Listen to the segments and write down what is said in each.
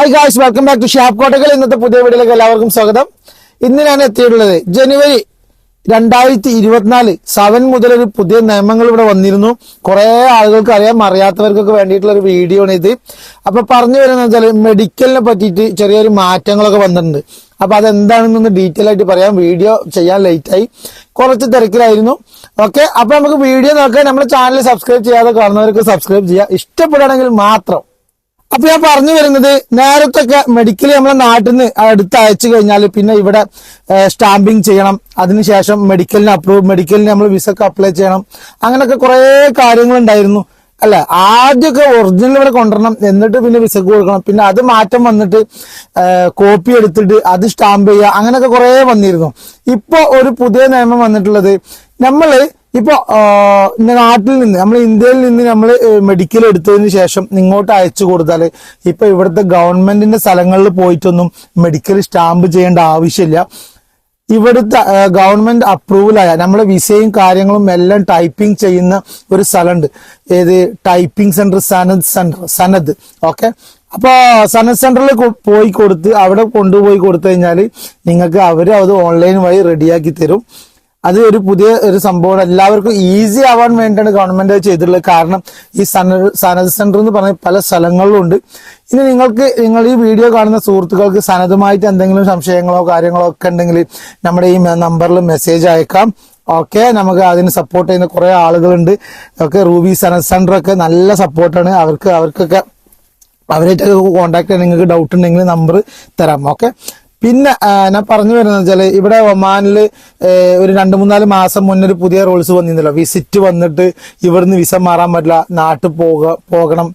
Hi guys welcome back to shop കോട്ടകൾ ഇന്നത്തെ പുതിയ വീഡിയോയിലേക്ക് എല്ലാവർക്കും സ്വാഗതം. ഇന്ന് ഞാൻ എത്തിയിട്ടുള്ളത് ജനുവരി രണ്ടായിരത്തി ഇരുപത്തിനാല് സെവൻ മുതൽ ഒരു പുതിയ നിയമങ്ങൾ ഇവിടെ വന്നിരുന്നു. കുറെ ആളുകൾക്ക് അറിയാം അറിയാത്തവർക്കൊക്കെ വേണ്ടിയിട്ടുള്ള ഒരു വീഡിയോ ആണ് ഇത്. അപ്പൊ പറഞ്ഞു വരുന്നത് വെച്ചാൽ മെഡിക്കലിനെ പറ്റിയിട്ട് ചെറിയൊരു മാറ്റങ്ങളൊക്കെ വന്നിട്ടുണ്ട്. അപ്പൊ അതെന്താണെന്നൊന്ന് ഡീറ്റെയിൽ ആയിട്ട് പറയാം. വീഡിയോ ചെയ്യാൻ ലേറ്റ് ആയി. കുറച്ച് തിരക്കിലായിരുന്നു. ഓക്കെ അപ്പൊ നമുക്ക് വീഡിയോ നോക്കാം. നമ്മുടെ ചാനൽ സബ്സ്ക്രൈബ് ചെയ്യാതെ കാണുന്നവർക്ക് സബ്സ്ക്രൈബ് ചെയ്യുക ഇഷ്ടപ്പെടുകയാണെങ്കിൽ മാത്രം അപ്പൊ ഞാൻ പറഞ്ഞു വരുന്നത് നേരത്തൊക്കെ മെഡിക്കൽ നമ്മളെ നാട്ടിൽ നിന്ന് അടുത്ത് അയച്ചു കഴിഞ്ഞാൽ പിന്നെ ഇവിടെ സ്റ്റാമ്പിങ് ചെയ്യണം. അതിനുശേഷം മെഡിക്കലിന് അപ്രൂവ് മെഡിക്കലിന് നമ്മൾ വിസക്ക് അപ്ലൈ ചെയ്യണം. അങ്ങനെയൊക്കെ കുറെ കാര്യങ്ങളുണ്ടായിരുന്നു. അല്ല ആദ്യമൊക്കെ ഒറിജിനൽ ഇവിടെ കൊണ്ടുവരണം. എന്നിട്ട് പിന്നെ വിസക്ക് കൊടുക്കണം. പിന്നെ അത് മാറ്റം വന്നിട്ട് കോപ്പി എടുത്തിട്ട് അത് സ്റ്റാമ്പ് ചെയ്യുക. അങ്ങനെയൊക്കെ കുറേ വന്നിരുന്നു. ഇപ്പൊ ഒരു പുതിയ നിയമം വന്നിട്ടുള്ളത് നമ്മൾ ഇപ്പൊ നാട്ടിൽ നിന്ന് നമ്മൾ ഇന്ത്യയിൽ നിന്ന് നമ്മൾ മെഡിക്കൽ എടുത്തതിന് ശേഷം നിങ്ങോട്ട് അയച്ചു കൊടുത്താൽ ഇപ്പൊ ഇവിടുത്തെ ഗവൺമെന്റിന്റെ സ്ഥലങ്ങളിൽ പോയിട്ടൊന്നും മെഡിക്കൽ സ്റ്റാമ്പ് ചെയ്യേണ്ട ആവശ്യമില്ല. ഇവിടുത്തെ ഗവൺമെന്റ് അപ്രൂവലായ നമ്മളെ വിസയും കാര്യങ്ങളും എല്ലാം ടൈപ്പിംഗ് ചെയ്യുന്ന ഒരു സ്ഥലമുണ്ട്. ഏത്? Typing centre Sanad centre Sanad okay അപ്പോൾ സനദ് സെന്ററിൽ പോയി കൊടുത്ത് അവിടെ കൊണ്ടുപോയി കൊടുത്തു കഴിഞ്ഞാൽ നിങ്ങൾക്ക് അവർ അത് ഓൺലൈൻ വഴി റെഡിയാക്കി തരും. അത് ഒരു പുതിയ ഒരു സംഭവമാണ്. എല്ലാവർക്കും ഈസി ആവാൻ വേണ്ടിയാണ് ഗവൺമെന്റ് ചെയ്തിട്ടുള്ളത്. കാരണം ഈ സനത് സെന്റർ എന്ന് പറഞ്ഞ പല സ്ഥലങ്ങളിലും ഉണ്ട്. ഇനി നിങ്ങൾക്ക് നിങ്ങൾ ഈ വീഡിയോ കാണുന്ന സുഹൃത്തുക്കൾക്ക് സനതുമായിട്ട് എന്തെങ്കിലും സംശയങ്ങളോ കാര്യങ്ങളോ ഒക്കെ ഉണ്ടെങ്കിൽ നമ്മുടെ ഈ നമ്പറിൽ മെസ്സേജ് അയക്കാം. ഓക്കെ നമുക്ക് അതിന് സപ്പോർട്ട് ചെയ്യുന്ന കുറെ ആളുകളുണ്ട്. ഒക്കെ റൂബി സനത് സെന്റർ ഒക്കെ നല്ല സപ്പോർട്ടാണ് അവർക്ക് അവർക്കൊക്കെ അവരായിട്ടൊക്കെ കോൺടാക്ട് ചെയ്യാൻ നിങ്ങൾക്ക് ഡൗട്ട് ഉണ്ടെങ്കിൽ നമ്പർ തരാം. ഓക്കെ പിന്നെ ഞാൻ പറഞ്ഞു വരുന്നത് വെച്ചാൽ ഇവിടെ ഒമാനിൽ ഒരു രണ്ട് മൂന്നാൽ മാസം മുന്നേ ഒരു പുതിയ റൂൾസ് വന്നിരുന്നല്ലോ. വിസിറ്റ് വന്നിട്ട് ഇവിടുന്ന് വിസ മാറാൻ പറ്റില്ല നാട്ടിൽ പോക പോകണം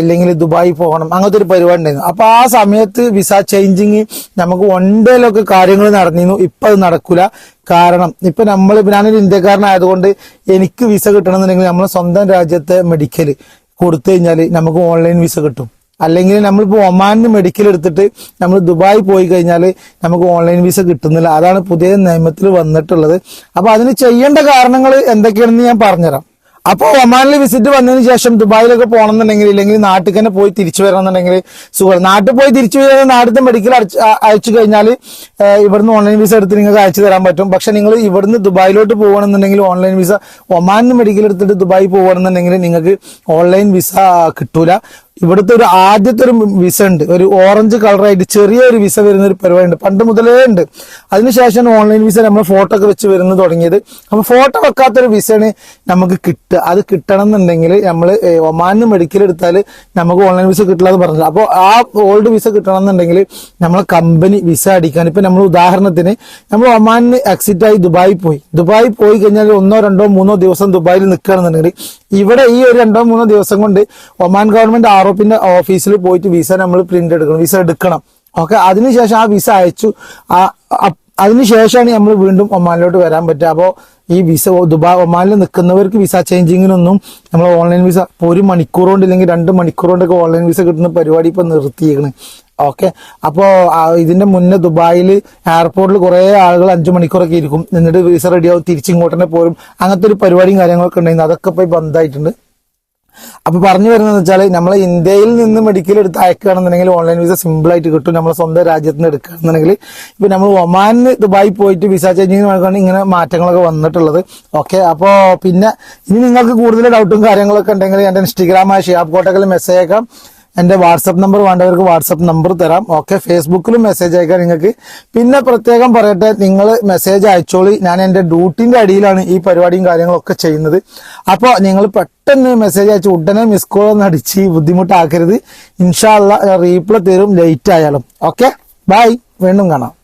ഇല്ലെങ്കിൽ ദുബായി പോകണം അങ്ങനത്തെ ഒരു പരിപാടി ഉണ്ടായിരുന്നു. അപ്പൊ ആ സമയത്ത് വിസ ചേഞ്ചിങ് നമുക്ക് ഡേയിലൊക്കെ കാര്യങ്ങൾ നടന്നിരുന്നു. ഇപ്പൊ അത് നടക്കൂല. കാരണം ഇപ്പൊ നമ്മൾ ഞാനൊരു ഇന്ത്യക്കാരനായതുകൊണ്ട് എനിക്ക് വിസ കിട്ടണമെന്നുണ്ടെങ്കിൽ നമ്മൾ സ്വന്തം രാജ്യത്തെ മെഡിക്കൽ കൊടുത്തു കഴിഞ്ഞാൽ നമുക്ക് ഓൺലൈൻ വിസ കിട്ടും. അല്ലെങ്കിൽ നമ്മളിപ്പോൾ ഒമാനിന് മെഡിക്കൽ എടുത്തിട്ട് നമ്മൾ ദുബായ് പോയി കഴിഞ്ഞാൽ നമുക്ക് ഓൺലൈൻ വിസ കിട്ടുന്നില്ല. അതാണ് പുതിയ നിയമത്തിൽ വന്നിട്ടുള്ളത്. അപ്പൊ അതിന് ചെയ്യേണ്ട കാരണങ്ങൾ എന്തൊക്കെയാണെന്ന് ഞാൻ പറഞ്ഞുതരാം. അപ്പോൾ ഒമാനിൽ വിസിറ്റ് വന്നതിന് ശേഷം ദുബായിലൊക്കെ പോകണമെന്നുണ്ടെങ്കിൽ ഇല്ലെങ്കിൽ നാട്ടിൽ തന്നെ പോയി തിരിച്ചു വരണമെന്നുണ്ടെങ്കിൽ സുഖം. നാട്ടിൽ പോയി തിരിച്ചു വരുന്ന നാട്ടിലത്തെ മെഡിക്കൽ അയച്ചു കഴിഞ്ഞാൽ ഇവിടുന്ന് ഓൺലൈൻ വിസ എടുത്ത് നിങ്ങൾക്ക് അയച്ചു തരാൻ പറ്റും. പക്ഷെ നിങ്ങൾ ഇവിടുന്ന് ദുബായിലോട്ട് പോകണമെന്നുണ്ടെങ്കിൽ ഓൺലൈൻ വിസ ഒമാനിന് മെഡിക്കൽ എടുത്തിട്ട് ദുബായി പോകണമെന്നുണ്ടെങ്കിൽ നിങ്ങൾക്ക് ഓൺലൈൻ വിസ കിട്ടൂല. ഇവിടുത്തെ ഒരു ആദ്യത്തെ ഒരു വിസ ഉണ്ട്. ഒരു ഓറഞ്ച് കളറായിട്ട് ചെറിയൊരു വിസ വരുന്ന ഒരു പരിപാടി ഉണ്ട് പണ്ട് മുതലേ ഉണ്ട്. അതിനുശേഷം ഓൺലൈൻ വിസ നമ്മൾ ഫോട്ടോ ഒക്കെ വെച്ച് വരുന്നത് തുടങ്ങിയത്. അപ്പൊ ഫോട്ടോ വെക്കാത്തൊരു വിസയാണ് നമുക്ക് കിട്ടുക. അത് കിട്ടണം എന്നുണ്ടെങ്കിൽ നമ്മൾ ഒമാനിന് മെഡിക്കൽ എടുത്താൽ നമുക്ക് ഓൺലൈൻ വിസ കിട്ടില്ല എന്ന് അപ്പോൾ ആ ഓൾഡ് വിസ കിട്ടണം എന്നുണ്ടെങ്കിൽ നമ്മളെ കമ്പനി വിസ അടിക്കാൻ. ഇപ്പൊ നമ്മൾ ഉദാഹരണത്തിന് നമ്മൾ ഒമാനിന് എക്സിറ്റ് ആയി ദുബായി പോയി. ദുബായി പോയി കഴിഞ്ഞാൽ ഒന്നോ രണ്ടോ മൂന്നോ ദിവസം ദുബായിൽ നിൽക്കുകയാണെന്നുണ്ടെങ്കിൽ ഇവിടെ ഈ ഒരു രണ്ടോ മൂന്നോ ദിവസം കൊണ്ട് ഒമാൻ ഗവൺമെന്റ് ആറോപ്പിന്റെ ഓഫീസിൽ പോയിട്ട് വിസ നമ്മൾ പ്രിന്റ് എടുക്കണം വിസ എടുക്കണം. ഓക്കെ അതിനുശേഷം ആ വിസ അയച്ചു. അതിനുശേഷമാണ് നമ്മൾ വീണ്ടും ഒമാനിലോട്ട് വരാൻ പറ്റുക. അപ്പോൾ ഈ വിസ ദുബായ് ഒമാനിൽ നിൽക്കുന്നവർക്ക് വിസ ചേഞ്ചിങ്ങിനൊന്നും നമ്മൾ ഓൺലൈൻ വിസ ഇപ്പോൾ ഒരു മണിക്കൂർ കൊണ്ട് ഇല്ലെങ്കിൽ രണ്ട് മണിക്കൂർ കൊണ്ടൊക്കെ ഓൺലൈൻ വിസ കിട്ടുന്ന പരിപാടി ഇപ്പൊ നിർത്തിയേക്കണ്. ഓക്കെ അപ്പോൾ ഇതിന്റെ മുന്നേ ദുബായിൽ എയർപോർട്ടിൽ കുറേ ആളുകൾ അഞ്ചു മണിക്കൂറൊക്കെ ഇരിക്കും. എന്നിട്ട് വിസ റെഡിയാവും തിരിച്ചിങ്ങോട്ടന്നെ പോരും. അങ്ങനത്തെ ഒരു പരിപാടിയും കാര്യങ്ങളൊക്കെ ഉണ്ടായിരുന്നു. അതൊക്കെ പോയി ബന്ധമായിട്ടുണ്ട് അപ്പൊ പറഞ്ഞു വരുന്നത് വെച്ചാൽ നമ്മളെ ഇന്ത്യയിൽ നിന്ന് മെഡിക്കൽ എടുത്ത് അയക്കുകയാണെന്നുണ്ടെങ്കിൽ ഓൺലൈൻ വിസ സിമ്പിൾ ആയിട്ട് കിട്ടും. നമ്മളെ സ്വന്തം രാജ്യത്ത് നിന്ന് എടുക്കുകയാണെന്നുണ്ടെങ്കിൽ ഇപ്പൊ നമ്മൾ ഒമാനിന് ദുബായി പോയിട്ട് വിസ ചേഞ്ചിങ് നടക്കുകയാണ് ഇങ്ങനെ മാറ്റങ്ങളൊക്കെ വന്നിട്ടുള്ളത്. ഓക്കെ അപ്പോ പിന്നെ ഇനി നിങ്ങൾക്ക് കൂടുതൽ ഡൗട്ടും കാര്യങ്ങളൊക്കെ ഉണ്ടെങ്കിൽ എന്റെ ഇൻസ്റ്റഗ്രാമായ ഷിയാബ് കോട്ടക്കൽ മെസ്സേജ് അയക്കാം. എന്റെ വാട്സപ്പ് നമ്പർ വേണ്ടവർക്ക് വാട്സപ്പ് നമ്പർ തരാം. ഓക്കെ ഫേസ്ബുക്കിലും മെസ്സേജ് അയക്കാം നിങ്ങൾക്ക്. പിന്നെ പ്രത്യേകം പറയട്ടെ നിങ്ങൾ മെസ്സേജ് അയച്ചോളി. ഞാൻ എന്റെ ഡ്യൂട്ടിന്റെ അടിയിലാണ് ഈ പരിപാടിയും കാര്യങ്ങളൊക്കെ ചെയ്യുന്നത്. അപ്പോൾ നിങ്ങൾ പെട്ടെന്ന് മെസ്സേജ് അയച്ച് ഉടനെ മിസ് കോൾ ഒന്ന് അടിച്ച് ബുദ്ധിമുട്ടാക്കരുത്. ഇൻഷാല്ല റീപ്ലൈ തരും ലേറ്റ് ആയാലും. ഓക്കെ ബൈ വീണ്ടും കാണാം.